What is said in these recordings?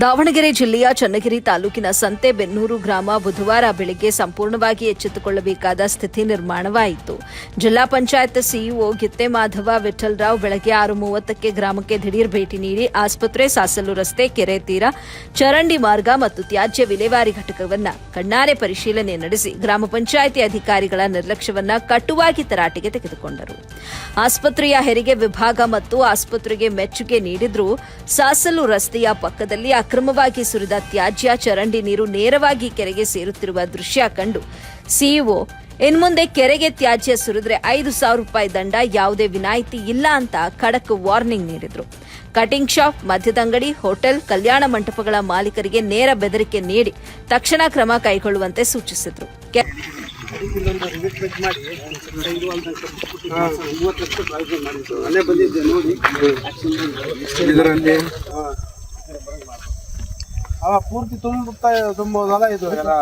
ದಾವಣಗೆರೆ ಜಿಲ್ಲೆಯ ಚನ್ನಗಿರಿ ತಾಲೂಕಿನ ಸಂತೆಬೆನ್ನೂರು ಗ್ರಾಮ ಬುಧವಾರ ಬೆಳಗ್ಗೆ ಸಂಪೂರ್ಣವಾಗಿ ಎಚ್ಚೆತ್ತುಕೊಳ್ಳಬೇಕಾದ ಸ್ಥಿತಿ ನಿರ್ಮಾಣವಾಯಿತು. ಜಿಲ್ಲಾ ಪಂಚಾಯತ್ ಸಿಇಒ ಗಿತ್ತೆ ಮಾಧವ ವಿಠಲರಾವ್ ಬೆಳಗ್ಗೆ ಆರು ಮೂವತ್ತಕ್ಕೆ ಗ್ರಾಮಕ್ಕೆ ದಿಢೀರ್ ಭೇಟಿ ನೀಡಿ ಆಸ್ಪತ್ರೆ, ಸಾಸಲು ರಸ್ತೆ, ಕೆರೆ ತೀರ, ಚರಂಡಿ ಮಾರ್ಗ ಮತ್ತು ತ್ಯಾಜ್ಯ ವಿಲೇವಾರಿ ಘಟಕವನ್ನ ಕಣ್ಣಾರೆ ಪರಿಶೀಲನೆ ನಡೆಸಿ ಗ್ರಾಮ ಪಂಚಾಯಿತಿ ಅಧಿಕಾರಿಗಳ ನಿರ್ಲಕ್ಷ್ಯವನ್ನ ಕಟ್ಟುವಾಗಿ ತರಾಟೆಗೆ ತೆಗೆದುಕೊಂಡರು. ಆಸ್ಪತ್ರೆಯ ಹೆರಿಗೆ ವಿಭಾಗ ಮತ್ತು ಆಸ್ಪತ್ರೆಗೆ ಮೆಚ್ಚುಗೆ ನೀಡಿದ್ರೂ ಸಾಸಲು ರಸ್ತೆಯ ಪಕ್ಕದಲ್ಲಿ ಅಕ್ರಮವಾಗಿ ಸುರಿದ ತ್ಯಾಜ್ಯ, ಚರಂಡಿ ನೀರು ನೇರವಾಗಿ ಕೆರೆಗೆ ಸೇರುತ್ತಿರುವ ದೃಶ್ಯ ಕಂಡು ಸಿಇಒ ಇನ್ಮುಂದೆ ಕೆರೆಗೆ ತ್ಯಾಜ್ಯ ಸುರಿದ್ರೆ ಐದು ಸಾವಿರ ರೂಪಾಯಿ ದಂಡ, ಯಾವುದೇ ವಿನಾಯಿತಿ ಇಲ್ಲ ಅಂತ ಖಡಕ್ ವಾರ್ನಿಂಗ್ ನೀಡಿದ್ರು. ಕಟಿಂಗ್ ಶಾಪ್ ಮದ್ಯದಂಗಡಿ ಹೋಟೆಲ್, ಕಲ್ಯಾಣ ಮಂಟಪಗಳ ಮಾಲೀಕರಿಗೆ ನೇರ ಬೆದರಿಕೆ ನೀಡಿ ತಕ್ಷಣ ಕ್ರಮ ಕೈಗೊಳ್ಳುವಂತೆ ಸೂಚಿಸಿದ್ರು. ಕೆ- ಇದೊಂದು ರಿಮಿಟ್ಮೆಂಟ್ ಮಾಡಿ ಇದು ಅಂತ ಮೂವತ್ತು ಲಕ್ಷ ಪ್ರಾವಿಷನ್ ಮಾಡಿದ್ದು ಅಲ್ಲೇ ಬಂದಿದ್ದೆ ನೋಡಿ ಇದರಲ್ಲಿ ಅವ ಪೂರ್ತಿ ತುಂಬುತ್ತಾ ತುಂಬೋದಲ್ಲ ಇದು ಎಲ್ಲ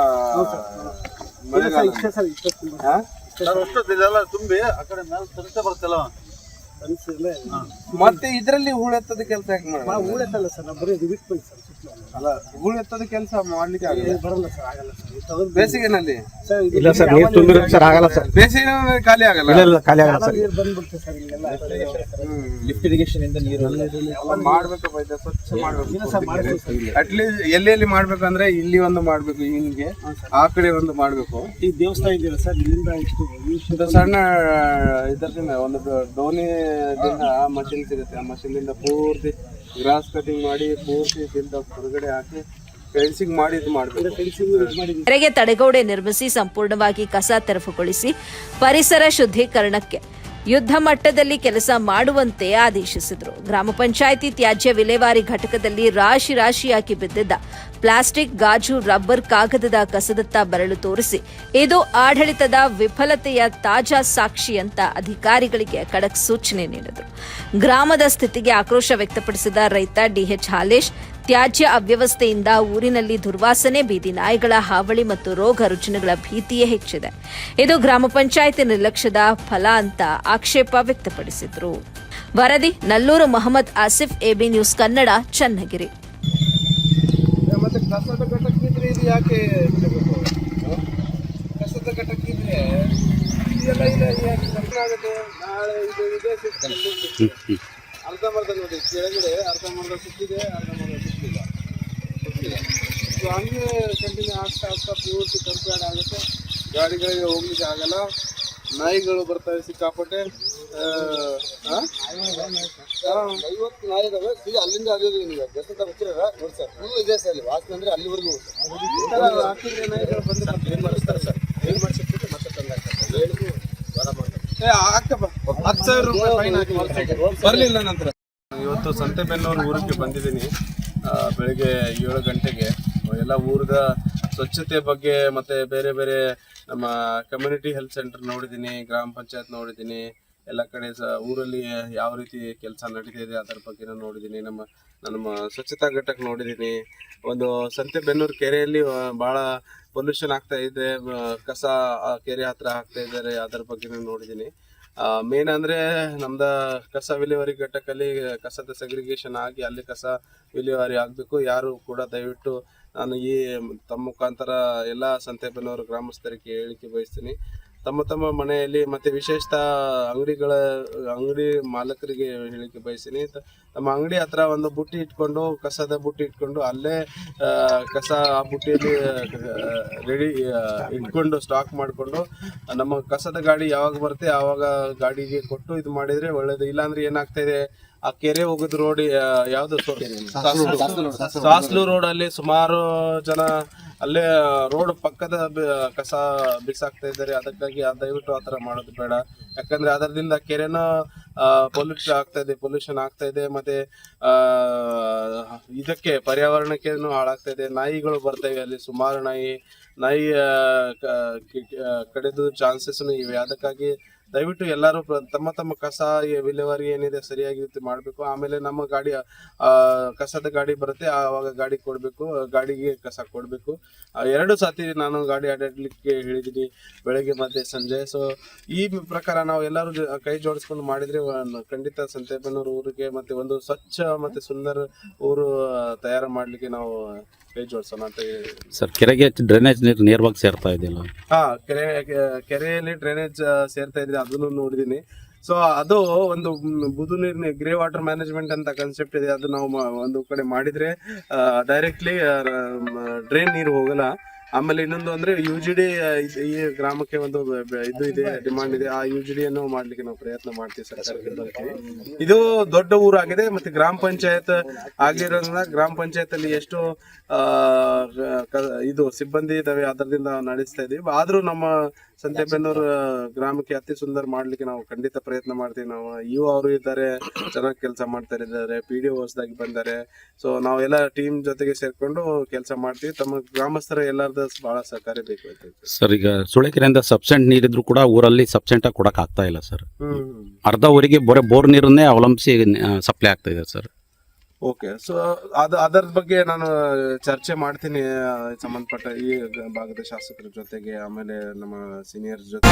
ಮಳೆಗಾಲ. ಇಷ್ಟೇ ಸರ್ ಇಷ್ಟೇ ತುಂಬ ಹಾ? ಅಷ್ಟೊತ್ತಿದೆಲ್ಲ ತುಂಬಿ ಆ ಕಡೆ ಮೇಲೆ ತರಿಸೇ ಬರ್ತಲ್ಲ ಮತ್ತೆ ಇದರಲ್ಲಿ ಹೂಳೆತ್ತದ ಕೆಲಸ ಯಾಕೆ ನಾವು ಹೂಳೆತ್ತಲ್ಲ ಸರ್ ನಾವು ಬರೀ ರಿಮಿಟ್ಮೆಂಟ್ ಸರ್ ಸುತ್ತಲೂ. ಅಲ್ಲ ಹೂಳೆತ್ತದ ಕೆಲಸ ಮಾಡ್ಲಿಕ್ಕೆ ಆಗಲ್ಲ. ಇದು ಬರಲ್ಲ ಸರ್ ಆಗಲ್ಲ ಸರ್ ಇದು ತೆಗೆದು ಬೇಸಿಗೆನಲ್ಲಿ? ಸರ್ ಇದು ಇಲ್ಲ ಸರ್ ನೀರು ತುಂಬಿರೋ ಸರ್ ಆಗಲ್ಲ ಸರ್. ಬೇಸಿಗೆನಲ್ಲಿ ಖಾಲಿ ಆಗಲ್ಲ? ಇಲ್ಲ ಇಲ್ಲ ಖಾಲಿ ಆಗಲ್ಲ ಸರ್. ನೀರು ಬಂದ್ಬಿಡುತ್ತೆ ಸರ್ ಇಲ್ಲೆಲ್ಲ? ಲಿಫ್ಟ್ ಇರಿಗೇಷನ್ ಇಂದ ನೀರು ಮಾಡ್ಬೇಕಪ್ಪ ಇದು? ಸ್ವಚ್ಛ ಮಾಡ್ಬೇಕು ಇಲ್ಲ ಸರ್ ಮಾಡ್ಬೋದು ಸರ್. ಅಟ್ಲೀಸ್ಟ್ ಎಲ್ಲಿ ಎಲ್ಲಿ ಮಾಡ್ಬೇಕಂದ್ರೆ ಇಲ್ಲಿ ಒಂದು ಮಾಡ್ಬೇಕು ಹಿಂಗೆ. ಆ ಕಡೆ ಒಂದು ಮಾಡ್ಬೇಕು. ಈ ದೇವಸ್ಥಾನ ಇದೆಯಲ್ಲ ಸರ್ ಇಲ್ಲಿಂದ ಇಷ್ಟು ಇಷ್ಟು ಇದು ಸಣ್ಣ ಇದರಿಂದ ಒಂದು ಡೋನಿದಿಂದ ಮಷಿನ್ ಸಿಗುತ್ತೆ. ಆ ಮಷಿನಿಂದ ಪೂರ್ತಿ ಗ್ರಾಸ್ ಕಟಿಂಗ್ ಮಾಡಿ ಪೂರ್ತಿ ಇದರಿಂದ ಹೊರಗಡೆ ಹಾಕಿ ಫೆನ್ಸಿಂಗ್ ಮಾಡಿ ಇದು ಮಾಡಬೇಕು. ಕೆರೆಗೆ ತಡೆಗೋಡೆ ನಿರ್ಮಿಸಿ ಸಂಪೂರ್ಣವಾಗಿ ಕಸ ತೆರವುಗೊಳಿಸಿ ಪರಿಸರ ಶುದ್ಧೀಕರಣಕ್ಕೆ. ಯುದ್ಧ ಮಟ್ಟದಲ್ಲಿ ಕೆಲಸ ಮಾಡುವಂತೆ ಆದೇಶಿಸಿದರು. ಗ್ರಾಮ ಪಂಚಾಯಿತಿ ತ್ಯಾಜ್ಯ ವಿಲೇವಾರಿ ಘಟಕದಲ್ಲಿ ರಾಶಿ ರಾಶಿಯಾಗಿ ಬಿದ್ದಿದ್ದ ಪ್ಲಾಸ್ಟಿಕ್, ಗಾಜು, ರಬ್ಬರ್ ಕಾಗದದ ಕಸದತ್ತ ಬೆರಳು ತೋರಿಸಿ ಇದು ಆಡಳಿತದ ವಿಫಲತೆಯ ತಾಜಾ ಸಾಕ್ಷಿ ಅಂತ ಅಧಿಕಾರಿಗಳಿಗೆ ಖಡಕ್ ಸೂಚನೆ ನೀಡಿದರು. ಗ್ರಾಮದ ಸ್ಥಿತಿಗೆ ಆಕ್ರೋಶ ವ್ಯಕ್ತಪಡಿಸಿದ ರೈತ ಡಿಎಚ್ ಹಾಲೇಶ್ ತ್ಯಾಜ್ಯ ಅವ್ಯವಸ್ಥೆಯಿಂದ ಊರಿನಲ್ಲಿ ದುರ್ವಾಸನೆ, ಬೀದಿ ನಾಯಿಗಳ ಹಾವಳಿ ಮತ್ತು ರೋಗ ರುಜಿನಗಳ ಭೀತಿಯೇ ಹೆಚ್ಚಿದೆ. ಇದು ಗ್ರಾಮ ಪಂಚಾಯಿತಿ ನಿರ್ಲಕ್ಷ್ಯದ ಫಲ ಅಂತ ಆಕ್ಷೇಪ ವ್ಯಕ್ತಪಡಿಸಿದ್ರು. ವರದಿ, Nallur Mohammed Asif, A B news Kannada, Channagiri. ಅರ್ಧ ನೋಡಿ, ಕೆಳಗಡೆ ಅರ್ಧ ಸಿಕ್ಕಿದೆ. ನೋಡಿ ಸುತ್ತಿಲ್ಲ ಸೊ ಹಂಗೆ ಕಂಟಿನ್ಯೂ ಆಗ್ತಾ ಆಗ್ತಾ ಪೂರ್ತಿ ಕಂಪ್ಲೇಂಟ್ ಆಗುತ್ತೆ. ಗಾಡಿಗಳಿಗೆ ಹೋಗ್ಲಿಕ್ಕೆ ಆಗಲ್ಲ. ನಾಯಿಗಳು ಬರ್ತವೆ ಸಿಕ್ಕಾಪಟ್ಟೆ? ಐವತ್ತು ನಾಯಿ ಇದಾವೆ. ಸೀದಾ ಅಲ್ಲಿಂದ ಅಲ್ಲಿ ನೀವು ಬೆಸ್ಟ್ ಹಚ್ಚಿರ ನೋಡಿ ಸರ್. ಫುಲ್ ಇದೆ ಸರ್ ಅಲ್ಲಿ. ವಾಸನೆ ಅಂದ್ರೆ ಅಲ್ಲಿವರೆಗೂ ಹಾಕಿದ್ರೆ ನಾಯಿಗಳು ಬಂದು ಏನು ಮಾಡಿಸ್ತಾರೆ ಸರ್. ಏನು ಮಾಡಿಸಿಬಿಟ್ಟು ಮತ್ತೆ ತಂದಾಕ್ತಾರೆ ಹೇಳಿದ್ರು ವರ ಮಾಡ್ತಾರೆ ಏ, ಹಾಕಪ್ಪ ಹತ್ತು ಸಾವಿರ ರೂಪಾಯಿ ಫೈನ್ ಹಾಕಿ. ಬರಲಿಲ್ಲ ನಂತರ. ಇವತ್ತು ಸಂತೆಬೆನ್ನೂರು ಊರಿಗೆ ಬಂದಿದ್ದೀನಿ. ಬೆಳಿಗ್ಗೆ ಏಳು ಗಂಟೆಗೆ ಎಲ್ಲ ಊರದ ಸ್ವಚ್ಛತೆ ಬಗ್ಗೆ ಮತ್ತೆ ಬೇರೆ ಬೇರೆ ನಮ್ಮ ಕಮ್ಯುನಿಟಿ ಹೆಲ್ತ್ ಸೆಂಟರ್ ನೋಡಿದ್ದೀನಿ, ಗ್ರಾಮ ಪಂಚಾಯತ್ ನೋಡಿದ್ದೀನಿ, ಎಲ್ಲ ಕಡೆ ಸಹ ಊರಲ್ಲಿ ಯಾವ ರೀತಿ ಕೆಲಸ ನಡೀತಿದೆ ಅದರ ಬಗ್ಗೆ ನೋಡಿದ್ದೀನಿ. ನಮ್ಮ ನಮ್ಮ ಸ್ವಚ್ಛತಾ ಘಟಕ ನೋಡಿದ್ದೀನಿ. ಒಂದು ಸಂತೆಬೆನ್ನೂರು ಕೆರೆಯಲ್ಲಿ ಭಾಳ ಪೊಲ್ಯೂಷನ್ ಆಗ್ತಾ ಇದೆ. ಕಸ ಕೆರೆ ಹತ್ರ ಹಾಕ್ತಾ ಇದ್ದಾರೆ ಅದರ ಬಗ್ಗೆ ನೋಡಿದ್ದೀನಿ. ಮೇನ್ ಅಂದ್ರೆ ನಮ್ದ ಕಸ ವಿಲೇವಾರಿ ಘಟಕಲ್ಲಿ ಕಸದ ಸೆಗ್ರಿಗೇಷನ್ ಆಗಿ ಅಲ್ಲಿ ಕಸ ವಿಲೇವಾರಿ ಆಗಬೇಕು. ಯಾರು ಕೂಡ ದಯವಿಟ್ಟು ನಾನು ಈ ತಮ್ಮ ಮುಖಾಂತರ ಎಲ್ಲ ಸಂತೆಬೆನ್ನೂರು ಗ್ರಾಮಸ್ಥರಿಗೆ ಹೇಳಿಕೆ ಬಯಸ್ತೀನಿ. ತಮ್ಮ ತಮ್ಮ ಮನೆಯಲ್ಲಿ ಮತ್ತೆ ವಿಶೇಷತ ಅಂಗಡಿಗಳ ಅಂಗಡಿ ಮಾಲಕರಿಗೆ ಹೇಳಿಕೆ ಬಯಸಿನಿ. ತಮ್ಮ ಅಂಗಡಿ ಹತ್ರ ಒಂದು ಬುಟ್ಟಿ ಇಟ್ಕೊಂಡು ಕಸದ ಬುಟ್ಟಿ ಇಟ್ಕೊಂಡು ಅಲ್ಲೇ ಕಸ ಆ ಬುಟ್ಟಿಯಲ್ಲಿ ರೆಡಿ ಇಟ್ಕೊಂಡು ಸ್ಟಾಕ್ ಮಾಡಿಕೊಂಡು ನಮ್ಮ ಕಸದ ಗಾಡಿ ಯಾವಾಗ ಬರುತ್ತೆ ಆವಾಗ ಗಾಡಿಗೆ ಕೊಟ್ಟು ಇದು ಮಾಡಿದ್ರೆ ಒಳ್ಳೇದು. ಇಲ್ಲಾಂದ್ರೆ ಏನಾಗ್ತಾ ಇದೆ ಆ ಕೆರೆ ಹೋಗೋದು ರೋಡ್ ಯಾವ್ದು ಸಾಸ್ಲು ರೋಡ್. ಅಲ್ಲಿ ಸುಮಾರು ಜನ ಅಲ್ಲೇ ರೋಡ್ ಪಕ್ಕದ ಕಸ ಬಿಸಾಕ್ತಾ ಇದ್ದಾರೆ. ಅದಕ್ಕಾಗಿ ದಯವಿಟ್ಟು ಆ ಥರ ಮಾಡೋದು ಬೇಡ. ಯಾಕಂದ್ರೆ ಅದರಿಂದ ಕೆರೆನ ಪೊಲ್ಯೂಷನ್ ಆಗ್ತಾ ಇದೆ ಪೊಲ್ಯೂಷನ್ ಆಗ್ತಾ ಇದೆ. ಮತ್ತೆ ಇದಕ್ಕೆ ಪರ್ಯಾವರಣಕ್ಕೇನು ಹಾಳಾಗ್ತಾ ಇದೆ. ನಾಯಿಗಳು ಬರ್ತವೆ ಅಲ್ಲಿ, ಸುಮಾರು ನಾಯಿ ನಾಯಿ ಕಡಿದು ಚಾನ್ಸಸ್ ಇವೆ. ಅದಕ್ಕಾಗಿ ದಯವಿಟ್ಟು ಎಲ್ಲರೂ ತಮ್ಮ ತಮ್ಮ ಕಸ ವಿಲೇವಾರಿ ಏನಿದೆ ಸರಿಯಾಗಿ ರೀತಿ ಮಾಡಬೇಕು. ಆಮೇಲೆ ನಮ್ಮ ಗಾಡಿ ಕಸದ ಗಾಡಿ ಬರುತ್ತೆ, ಆವಾಗ ಗಾಡಿ ಕೊಡಬೇಕು, ಗಾಡಿಗೆ ಕಸ ಕೊಡಬೇಕು. ಎರಡು ಸಾತಿ ನಾನು ಗಾಡಿ ಅಡ್ಡಾಡ್ಲಿಕ್ಕೆ ಹೇಳಿದ್ದೀನಿ ಬೆಳಗ್ಗೆ ಮತ್ತೆ ಸಂಜೆ. ಸೊ ಈ ಪ್ರಕಾರ ನಾವು ಎಲ್ಲರೂ ಕೈ ಜೋಡಿಸ್ಕೊಂಡು ಮಾಡಿದ್ರೆ ಖಂಡಿತ ಸಂತೆಬೆನ್ನೂರು ಊರಿಗೆ ಮತ್ತೆ ಒಂದು ಸ್ವಚ್ಛ ಮತ್ತೆ ಸುಂದರ ಊರು ತಯಾರು ಮಾಡ್ಲಿಕ್ಕೆ ನಾವು ಕೈ ಜೋಡಿಸೋಣ ಅಂತ ಹೇಳಿ. ಸರ್ ಕೆರೆಗೆ ಡ್ರೈನೇಜ್ ನೀರು ನೇರವಾಗಿ ಸೇರ್ತಾ ಇದೆಯಲ್ಲ? ಹಾ ಕೆರೆ ಕೆರೆಯಲ್ಲಿ ಡ್ರೈನೇಜ್ ಸೇರ್ತಾ ಇದೆ ಅದನ್ನು ನೋಡಿದೀನಿ ಸೊ ಅದು ಒಂದು ಬುದು ನೀರಿನ ಗ್ರೇ ವಾಟರ್ ಮ್ಯಾನೇಜ್ಮೆಂಟ್ ಅಂತ ಕಾನ್ಸೆಪ್ಟ್ ಇದೆ ಅದು ನಾವು ಮ- ಒಂದು ಕಡೆ ಮಾಡಿದ್ರೆ ಡೈರೆಕ್ಟ್ಲಿ ಡ್ರೈನ್ ನೀರು ಹೋಗಲ್ಲ. ಆಮೇಲೆ ಇನ್ನೊಂದು ಅಂದ್ರೆ ಯು ಜಿ ಡಿ ಈ ಗ್ರಾಮಕ್ಕೆ ಒಂದು ಇದು ಇದೆ ಡಿಮಾಂಡ್ ಇದೆ. ಆ ಯು ಜಿ ಡಿ ಅನ್ನು ಮಾಡ್ಲಿಕ್ಕೆ ನಾವು ಪ್ರಯತ್ನ ಮಾಡ್ತೀವಿ ಸರ್ಕಾರದಿಂದ ಇದು ದೊಡ್ಡ ಊರಾಗಿದೆ ಮತ್ತೆ ಗ್ರಾಮ ಪಂಚಾಯತ್ ಆಗಿರೋದ್ರಿಂದ ಗ್ರಾಮ ಪಂಚಾಯತ್ ಅಲ್ಲಿ ಎಷ್ಟು ಇದು ಸಿಬ್ಬಂದಿ ಇದಾವೆ ಅದರಿಂದ ನಡೆಸ್ತಾ ಇದೀವಿ ಆದ್ರೂ ನಮ್ಮ ಸಂತೆಬೆನ್ನೂರು ಗ್ರಾಮಕ್ಕೆ ಅತಿ ಸುಂದರ ಮಾಡ್ಲಿಕ್ಕೆ ನಾವು ಖಂಡಿತ ಪ್ರಯತ್ನ ಮಾಡ್ತೀವಿ. ನಾವು, ಇವು ಅವರು ಇದ್ದಾರೆ, ಚೆನ್ನಾಗಿ ಕೆಲಸ ಮಾಡ್ತಾ ಇದ್ದಾರೆ ಪಿ ಡಿ ಹೊಸದಾಗಿ ಬಂದಾರೆ. ಸೊ ನಾವೆಲ್ಲ ಟೀಮ್ ಜೊತೆಗೆ ಸೇರ್ಕೊಂಡು ಕೆಲಸ ಮಾಡ್ತೀವಿ. ತಮ್ಮ ಗ್ರಾಮಸ್ಥರ ಎಲ್ಲರದ ಬಹಳ ಸಹಕಾರಿ ಸರ್ ಈಗ ಸುಳೆಕೆರೆಯಿಂದ ಸಬ್ಸೆಂಟ್ ನೀರಿದ್ರು ಕೂಡ ಊರಲ್ಲಿ ಸಬ್ಸೆಂಟ್ ಆಗಿ ಕೊಡಕ್ ಆಗ್ತಾ ಇಲ್ಲ ಸರ್. ಅರ್ಧ ಊರಿಗೆ ಬರೀ ಬೋರ್ ನೀರನ್ನೇ ಅವಲಂಬಿಸಿ ಸಪ್ಲೈ ಆಗ್ತಾ ಇದೆ ಸರ್. ಓಕೆ ಸೊ ಅದು ಅದರ ಬಗ್ಗೆ ನಾನು ಚರ್ಚೆ ಮಾಡ್ತೀನಿ ಸಂಬಂಧಪಟ್ಟ ಈ ಭಾಗದ ಶಾಸಕರ ಜೊತೆಗೆ ಆಮೇಲೆ ನಮ್ಮ ಸೀನಿಯರ್ ಜೊತೆ.